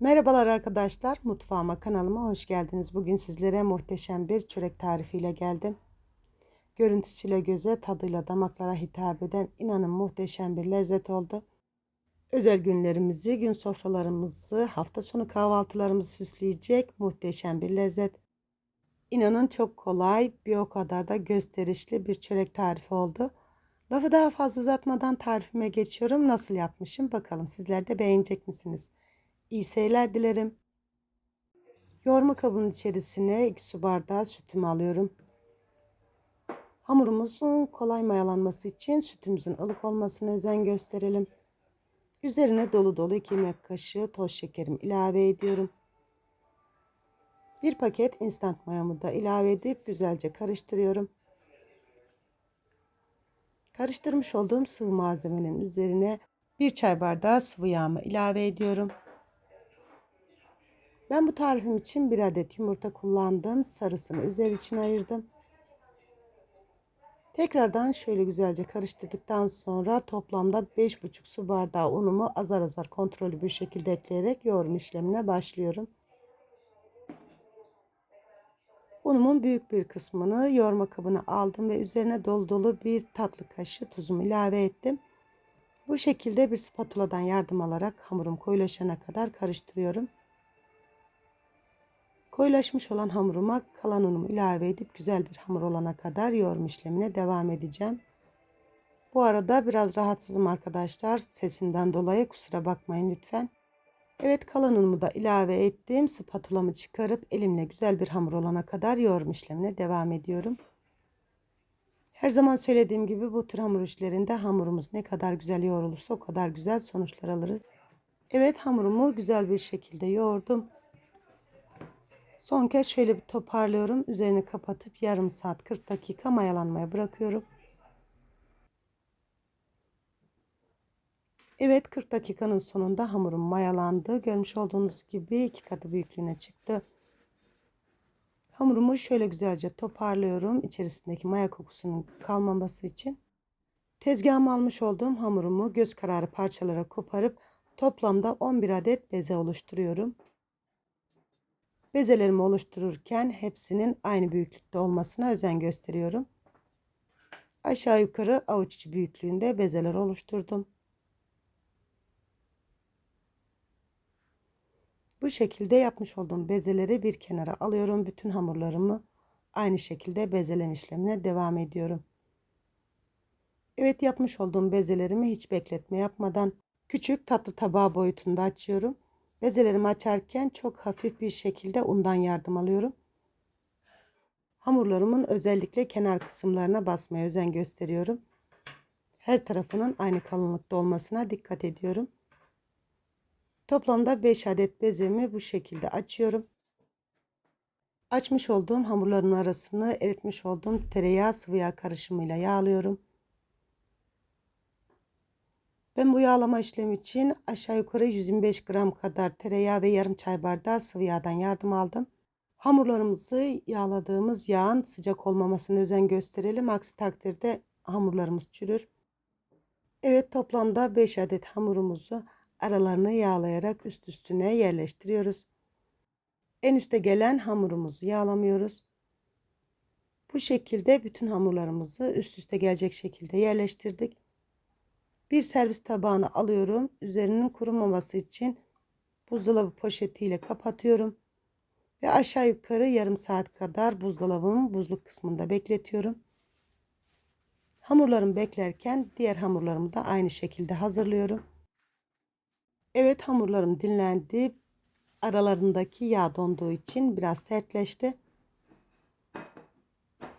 Merhabalar arkadaşlar, mutfağıma kanalıma hoş geldiniz. Bugün sizlere muhteşem bir çörek tarifiyle geldim. Görüntüsüyle göze, tadıyla damaklara hitap eden inanın muhteşem bir lezzet oldu. Özel günlerimizi, gün sofralarımızı, hafta sonu kahvaltılarımızı süsleyecek muhteşem bir lezzet. İnanın çok kolay, bir o kadar da gösterişli bir çörek tarifi oldu. Lafı daha fazla uzatmadan tarifime geçiyorum. Nasıl yapmışım bakalım sizler de beğenecek misiniz? İyi seyirler dilerim. Yoğurma kabının içerisine 2 su bardağı sütümü alıyorum. Hamurumuzun kolay mayalanması için sütümüzün ılık olmasına özen gösterelim. Üzerine dolu dolu 2 yemek kaşığı toz şekerim ilave ediyorum. Bir paket instant mayamı da ilave edip güzelce karıştırıyorum. Karıştırmış olduğum sıvı malzemenin üzerine bir çay bardağı sıvı yağımı ilave ediyorum. Ben bu tarifim için bir adet yumurta kullandım. Sarısını üzeri için ayırdım. Tekrardan şöyle güzelce karıştırdıktan sonra toplamda 5,5 su bardağı unumu azar azar kontrollü bir şekilde ekleyerek yoğurma işlemine başlıyorum. Unumun büyük bir kısmını yoğurma kabına aldım ve üzerine dolu dolu bir tatlı kaşığı tuzumu ilave ettim. Bu şekilde bir spatuladan yardım alarak hamurum koyulaşana kadar karıştırıyorum. Koyulaşmış olan hamuruma kalan unumu ilave edip güzel bir hamur olana kadar yoğurma işlemine devam edeceğim. Bu arada biraz rahatsızım arkadaşlar. Sesimden dolayı kusura bakmayın lütfen. Evet kalan unumu da ilave ettim. Spatulamı çıkarıp elimle güzel bir hamur olana kadar yoğurma işlemine devam ediyorum. Her zaman söylediğim gibi bu tür hamur işlerinde hamurumuz ne kadar güzel yoğrulursa o kadar güzel sonuçlar alırız. Evet hamurumu güzel bir şekilde yoğurdum. Son kez şöyle bir toparlıyorum. Üzerini kapatıp yarım saat 40 dakika mayalanmaya bırakıyorum. Evet 40 dakikanın sonunda hamurum mayalandı. Görmüş olduğunuz gibi iki katı büyüklüğüne çıktı. Hamurumu şöyle güzelce toparlıyorum. İçerisindeki maya kokusunun kalmaması için. Tezgahıma almış olduğum hamurumu göz kararı parçalara koparıp toplamda 11 adet beze oluşturuyorum. Bezelerimi oluştururken hepsinin aynı büyüklükte olmasına özen gösteriyorum. Aşağı yukarı avuç içi büyüklüğünde bezeler oluşturdum. Bu şekilde yapmış olduğum bezeleri bir kenara alıyorum. Bütün hamurlarımı aynı şekilde bezeleme işlemine devam ediyorum. Evet yapmış olduğum bezelerimi hiç bekletme yapmadan küçük tatlı tabağı boyutunda açıyorum. Bezelerimi açarken çok hafif bir şekilde undan yardım alıyorum. Hamurlarımın özellikle kenar kısımlarına basmaya özen gösteriyorum. Her tarafının aynı kalınlıkta olmasına dikkat ediyorum. Toplamda 5 adet bezemi bu şekilde açıyorum. Açmış olduğum hamurların arasını eritmiş olduğum tereyağı sıvı yağ karışımıyla yağlıyorum. Ben bu yağlama işlemi için aşağı yukarı 125 gram kadar tereyağı ve yarım çay bardağı sıvı yağdan yardım aldım. Hamurlarımızı yağladığımız yağın sıcak olmamasına özen gösterelim. Aksi takdirde hamurlarımız çürür. Evet toplamda 5 adet hamurumuzu aralarını yağlayarak üst üstüne yerleştiriyoruz. En üste gelen hamurumuzu yağlamıyoruz. Bu şekilde bütün hamurlarımızı üst üste gelecek şekilde yerleştirdik. Bir servis tabağını alıyorum. Üzerinin kurumaması için buzdolabı poşetiyle kapatıyorum. Ve aşağı yukarı yarım saat kadar buzdolabının buzluk kısmında bekletiyorum. Hamurlarımı beklerken diğer hamurlarımı da aynı şekilde hazırlıyorum. Evet hamurlarım dinlendi. Aralarındaki yağ donduğu için biraz sertleşti.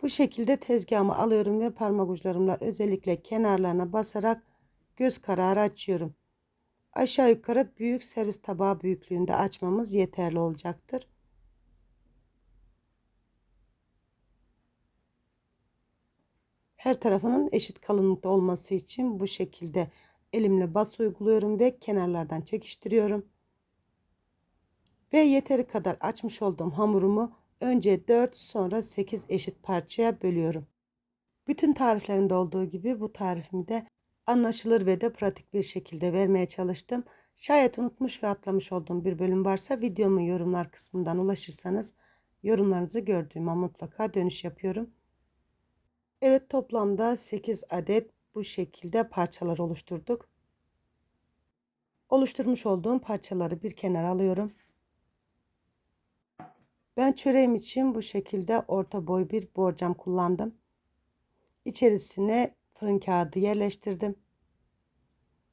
Bu şekilde tezgahımı alıyorum ve parmak uçlarımla özellikle kenarlarına basarak göz kararı açıyorum. Aşağı yukarı büyük servis tabağı büyüklüğünde açmamız yeterli olacaktır. Her tarafının eşit kalınlıkta olması için bu şekilde elimle bas uyguluyorum ve kenarlardan çekiştiriyorum. Ve yeteri kadar açmış olduğum hamurumu önce 4 sonra 8 eşit parçaya bölüyorum. Bütün tariflerinde olduğu gibi bu tarifimi de anlaşılır ve de pratik bir şekilde vermeye çalıştım. Şayet unutmuş ve atlamış olduğum bir bölüm varsa videomu yorumlar kısmından ulaşırsanız yorumlarınızı gördüğüme mutlaka dönüş yapıyorum. Evet toplamda 8 adet bu şekilde parçalar oluşturduk. Oluşturmuş olduğum parçaları bir kenara alıyorum. Ben çöreğim için bu şekilde orta boy bir borcam kullandım. İçerisine fırın kağıdı yerleştirdim.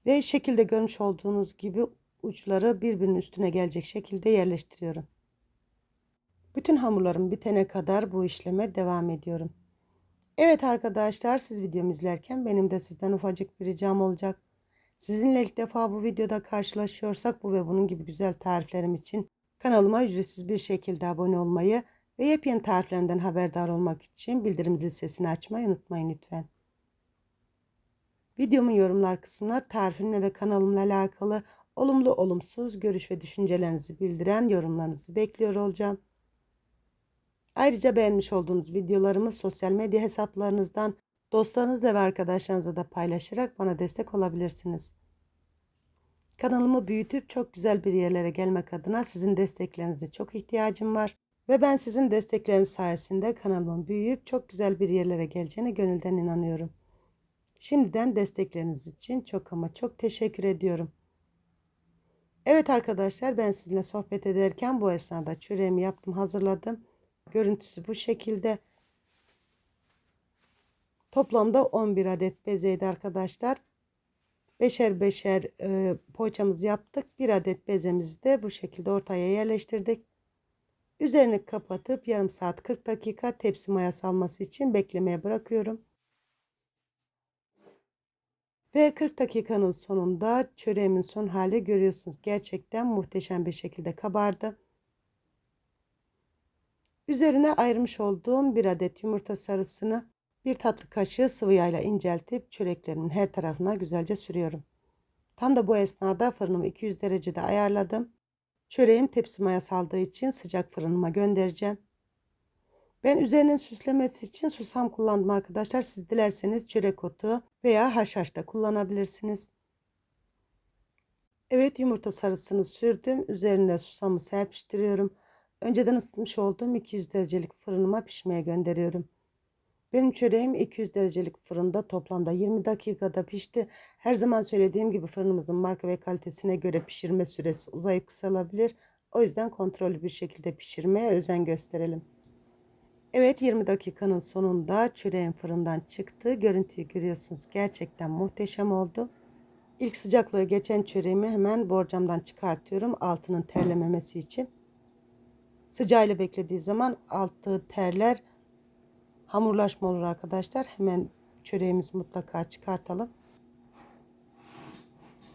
Ve şekilde görmüş olduğunuz gibi uçları birbirinin üstüne gelecek şekilde yerleştiriyorum. Bütün hamularım bitene kadar bu işleme devam ediyorum. Evet arkadaşlar siz videomu izlerken benim de sizden ufacık bir ricam olacak. Sizinle ilk defa bu videoda karşılaşıyorsak bu ve bunun gibi güzel tariflerim için kanalıma ücretsiz bir şekilde abone olmayı ve yepyeni tariflerimden haberdar olmak için bildirim zil sesini açmayı unutmayın lütfen. Videomun yorumlar kısmına tarifimle ve kanalımla alakalı olumlu olumsuz görüş ve düşüncelerinizi bildiren yorumlarınızı bekliyor olacağım. Ayrıca beğenmiş olduğunuz videolarımı sosyal medya hesaplarınızdan dostlarınızla ve arkadaşlarınızla da paylaşarak bana destek olabilirsiniz. Kanalımı büyütüp çok güzel bir yerlere gelmek adına sizin desteklerinize çok ihtiyacım var. Ve ben sizin destekleriniz sayesinde kanalımın büyüyüp çok güzel bir yerlere geleceğine gönülden inanıyorum. Şimdiden destekleriniz için çok ama çok teşekkür ediyorum. Evet arkadaşlar ben sizinle sohbet ederken bu esnada çöreğimi yaptım hazırladım. Görüntüsü bu şekilde. Toplamda 11 adet bezeydi arkadaşlar. Beşer beşer e, poğaçamızı yaptık. Bir adet bezemizi de bu şekilde ortaya yerleştirdik. Üzerini kapatıp yarım saat 40 dakika tepsi mayası alması için beklemeye bırakıyorum. Ve 40 dakikanın sonunda çöreğimin son hali görüyorsunuz. Gerçekten muhteşem bir şekilde kabardı. Üzerine ayırmış olduğum bir adet yumurta sarısını bir tatlı kaşığı sıvı yağla inceltip çöreklerimin her tarafına güzelce sürüyorum. Tam da bu esnada fırınımı 200 derecede ayarladım. Çöreğim tepsi maya saldığı için sıcak fırınıma göndereceğim. Ben üzerinin süslemesi için susam kullandım arkadaşlar. Siz dilerseniz çörek otu veya haşhaş da kullanabilirsiniz. Evet yumurta sarısını sürdüm. Üzerine susamı serpiştiriyorum. Önceden ısıtmış olduğum 200 derecelik fırınıma pişmeye gönderiyorum. Benim çöreğim 200 derecelik fırında toplamda 20 dakikada pişti. Her zaman söylediğim gibi fırınımızın marka ve kalitesine göre pişirme süresi uzayıp kısalabilir. O yüzden kontrollü bir şekilde pişirmeye özen gösterelim. Evet 20 dakikanın sonunda çöreğim fırından çıktı. Görüntüyü görüyorsunuz. Gerçekten muhteşem oldu. İlk sıcaklığı geçen çöreğimi hemen borcamdan çıkartıyorum. Altının terlememesi için. Sıcağıyla beklediği zaman altı terler hamurlaşma olur arkadaşlar. Hemen çöreğimizi mutlaka çıkartalım.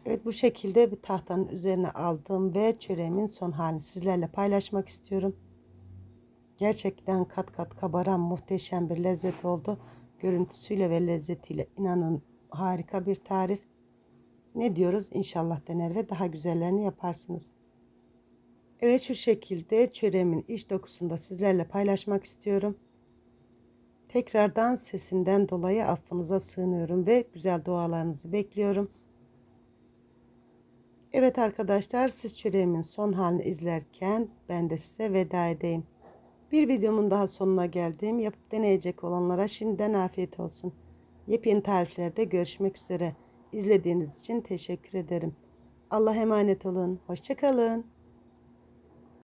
Evet bu şekilde bir tahtanın üzerine aldım ve çöreğimin son halini sizlerle paylaşmak istiyorum. Gerçekten kat kat kabaran muhteşem bir lezzet oldu. Görüntüsüyle ve lezzetiyle inanın harika bir tarif. Ne diyoruz? İnşallah dener ve daha güzellerini yaparsınız. Evet şu şekilde çöreğimin iç dokusunu da sizlerle paylaşmak istiyorum. Tekrardan sesimden dolayı affınıza sığınıyorum ve güzel dualarınızı bekliyorum. Evet arkadaşlar siz çöreğimin son halini izlerken ben de size veda edeyim. Bir videomun daha sonuna geldim. Yapıp deneyecek olanlara şimdiden afiyet olsun. Yepyeni tariflerde görüşmek üzere. İzlediğiniz için teşekkür ederim. Allah emanet olun. Hoşçakalın.